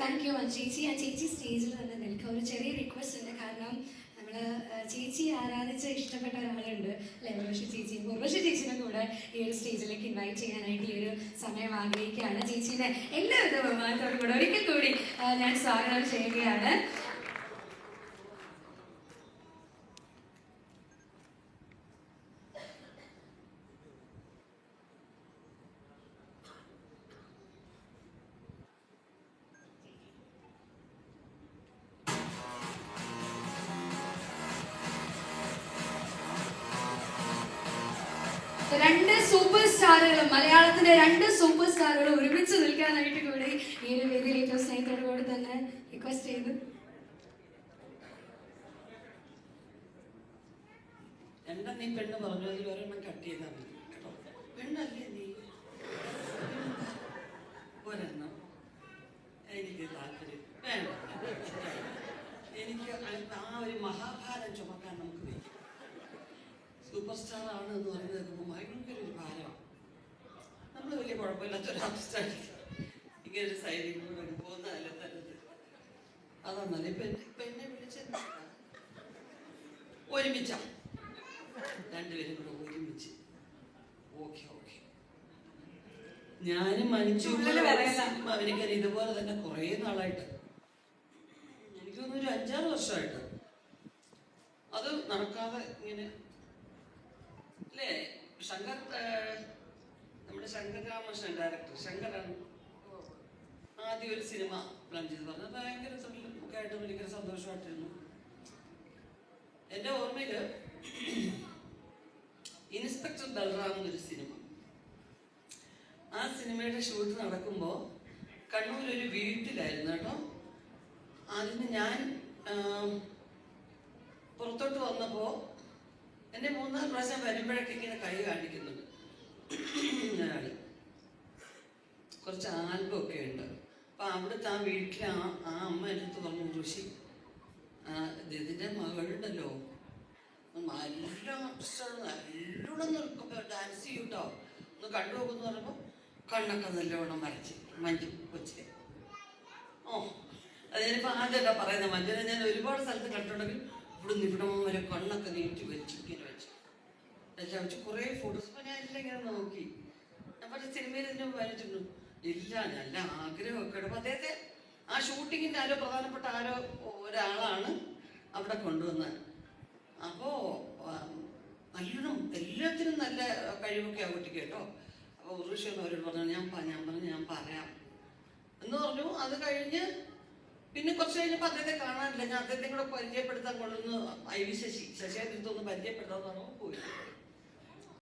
Thank you ചേച്ചി ആ ചേച്ചി സ്റ്റേജിൽ തന്നെ നിൽക്കുക. ഒരു ചെറിയ റിക്വസ്റ്റ് ഉണ്ട്. കാരണം നമ്മൾ ചേച്ചി ആരാധിച്ച ഇഷ്ടപ്പെട്ട ഒരാളുണ്ട്. അല്ലെ ഉർവശി ചേച്ചി ഉർവശി ചേച്ചിനെ കൂടെ ഈ ഒരു സ്റ്റേജിലേക്ക് ഇൻവൈറ്റ് ചെയ്യാനായിട്ട് ഈ ഒരു സമയം ആഗ്രഹിക്കുകയാണ്. ചേച്ചീനെ എല്ലാവിധ ബഹുമാനത്തോടും കൂടെ ഒരിക്കൽ കൂടി ഞാൻ സ്വാഗതം ചെയ്യുകയാണ്. രണ്ട് സൂപ്പർ സ്റ്റാറുകളും മലയാളത്തിന്റെ രണ്ട് സൂപ്പർ സ്റ്റാറുകളും ഒരുമിച്ച് നിൽക്കാനായിട്ട് കൂടി ഈ ഒരു വേദിയിൽ ഏറ്റവും സ്നേഹത്തോടു കൂടി തന്നെ റിക്വസ്റ്റ് ചെയ്തു. നീ പെണ്ണ് കട്ട് നീ? എനിക്ക് എനിക്ക് ആ ഒരു മഹാഭാരം ചുമക്കാൻ നമുക്ക് വയ്ക്കും സൂപ്പർ സ്റ്റാർ ആണ് എന്ന് പറഞ്ഞു കേൾക്കുമ്പോൾ ഭയങ്കര ഒരു ഭാരമാണ് നമ്മൾ വലിയ കുഴപ്പമില്ലാത്ത ഒരു ആർട്ടിസ്റ്റാണ് ഇങ്ങനെ ഒരു സൈഡിൽ കൂടെ പോകുന്നതല്ല തരുന്നത് അതൊന്നല്ല. ഇപ്പൊ ഇപ്പൊ എന്നെ വിളിച്ചെന്താ ഒരുമിച്ച. രണ്ടുപേരും കൂടെ ഒരുമിച്ച്. Okay okay. ഞാനും മനുഷ്യ ഉള്ളിൽ അവനിക്കാൻ ഇതുപോലെ തന്നെ കുറേ നാളായിട്ട്. എനിക്ക് തോന്നുന്നു ഒരു അഞ്ചാറ് വർഷമായിട്ട്. അത് നടക്കാതെ ഇങ്ങനെ അല്ലേ? ശങ്കർ നമ്മുടെ ശങ്കർ രാമകൃഷ്ണൻ ഡയറക്ടർ ശങ്കറാണ് ആദ്യം ഒരു സിനിമ പ്ലാൻ ചെയ്ത് പറഞ്ഞത് ഭയങ്കര ഒക്കെ ആയിട്ട് ഭയങ്കര സന്തോഷമായിട്ടിരുന്നു. എന്റെ ഓർമ്മയിൽ ഇൻസ്പെക്ടർ ബൽറാം എന്നൊരു സിനിമ ആ സിനിമയുടെ ഷൂട്ട് നടക്കുമ്പോൾ ഒരു വീട്ടിലായിരുന്നു കേട്ടോ. അതിന് ഞാൻ പുറത്തോട്ട് വന്നപ്പോൾ എന്നെ മൂന്നാം പ്രാവശ്യം വരുമ്പോഴൊക്കെ ഇങ്ങനെ കൈ കാണിക്കുന്നുണ്ട്. കുറച്ച് ആൽബമൊക്കെ ഉണ്ട്. അപ്പൊ അവിടുത്തെ ആ വീട്ടിലെ ആ ആ അമ്മ എടുത്ത് പറഞ്ഞു ഋഷി ഇതിന്റെ മകളുണ്ടല്ലോ. നല്ല നല്ലോണം നിൽക്കുമ്പോ ഡാൻസ് ചെയ്യും കേട്ടോ ഒന്ന് കണ്ടു പറയുമ്പോ കണ്ണൊക്കെ നല്ലോണം വരച്ച് മഞ്ജു കൊച്ചിലെ. ഓ അത് ഞാനിപ്പോൾ ആദ്യമല്ല പറയുന്നത്. മഞ്ജുനെ ഞാൻ ഒരുപാട് സ്ഥലത്ത് കണ്ടിട്ടുണ്ടെങ്കിൽ ഇവിടെ നിന്ന് ഇവിടം വരെ കണ്ണൊക്കെ നീട്ടി വെച്ച് ഇങ്ങനെ വെച്ച്. എല്ലാം വെച്ച് കുറേ ഫോട്ടോസ് ഞാൻ എല്ലാം ഇങ്ങനെ നോക്കി. ഞാൻ പറഞ്ഞ സിനിമയിൽ ഇതിനെ വരച്ചിട്ടുണ്ട് ഇല്ല നല്ല ആഗ്രഹമൊക്കെ അപ്പോൾ അദ്ദേഹത്തെ ആ ഷൂട്ടിങ്ങിന്റെ ആരോ പ്രധാനപ്പെട്ട ആരോ ഒരാളാണ് അവിടെ കൊണ്ടുവന്നത്. അപ്പോൾ നല്ലോണം എല്ലാത്തിനും നല്ല കഴിവൊക്കെ ആ കുട്ടിക്ക് കേട്ടോ. അപ്പോൾ ഉറുഷി എന്നവരോട് പറഞ്ഞു ഞാൻ ഞാൻ പറഞ്ഞു ഞാൻ പറയാം. എന്ന് പറഞ്ഞു. അത് കഴിഞ്ഞ് പിന്നെ കുറച്ച് കഴിഞ്ഞപ്പോൾ അദ്ദേഹത്തെ കാണാനില്ല. ഞാൻ അദ്ദേഹത്തെ കൂടെ പരിചയപ്പെടുത്താൻ കൊള്ളുന്നു ഐ വി ശശി ശശിയാതിരുത്തൊന്ന് പരിചയപ്പെടുത്താൻ പറഞ്ഞു പോയി.